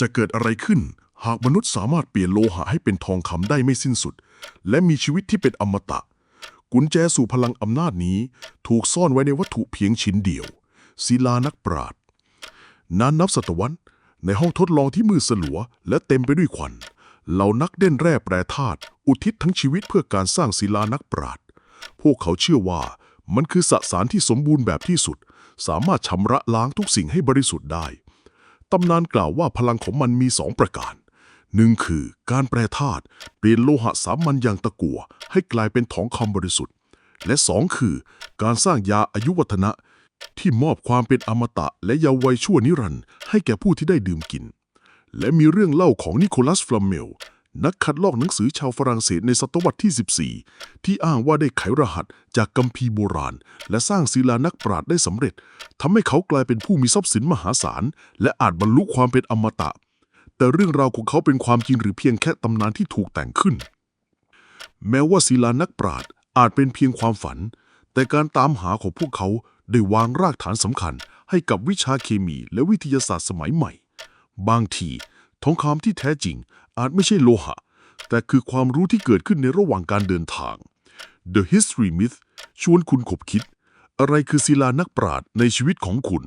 จะเกิดอะไรขึ้น หากมนุษย์สามารถเปลี่ยนโลหะให้เป็นทองคำได้ไม่สิ้นสุด และมีชีวิตที่เป็นอมตะ กุญแจสู่พลังอำนาจนี้ ถูกซ่อนไว้ในวัตถุเพียงชิ้นเดียว ศิลานักปราชญ์นานนับศตวรรษ ในห้องทดลองที่มืดสลัว และเต็มไปด้วยควัน เหล่านักเด่นแร่แปรธาตุอุทิศทั้งชีวิตเพื่อการสร้างศิลานักปราชญ์พวกเขาเชื่อว่ามันคือสสารที่สมบูรณ์แบบที่สุด สามารถชำระล้างทุกสิ่งให้บริสุทธิ์ได้ ตำนานกล่าวว่าพลังของมันมีสองประการหนึ่งคือการแปรธาตุเปลี่ยนโลหะสามัญอย่างตะกั่วให้กลายเป็นทองคำบริสุทธิ์ และสองคือ การสร้างยาอายุวัฒนะ ที่มอบความเป็นอมตะและเยาว์วัยชั่วนิรันดร์ให้แก่ผู้ที่ได้ดื่มกิน และมีเรื่องเล่าของนิโคลัสฟลัมเมล นักคัดลอกหนังสือชาวฝรั่งเศสในศตวรรษที่ 14 ที่อ้างว่าได้ไขรหัสจากกัมพีโบราณ และสร้างศิลานักปราชญ์ได้สำเร็จทำให้เขากลายเป็นผู้มีทรัพย์สินมหาศาล และอาจบรรลุความเป็นอมตะ แต่เรื่องราวของเขาเป็นความจริงหรือเพียงแค่ตำนานที่ถูกแต่งขึ้น แม้ว่าศิลานักปราชญ์อาจเป็นเพียงความฝัน แต่การตามหาของพวกเขาได้วางรากฐานสำคัญให้กับวิชาเคมีและวิทยาศาสตร์สมัยใหม่ บางที ทองคำที่แท้จริงอาจไม่ใช่โลหะ แต่คือความรู้ที่เกิดขึ้นในระหว่างการเดินทาง The History Myth ชวนคุณขบคิด อะไรคือศิลานักปราชญ์ในชีวิตของคุณ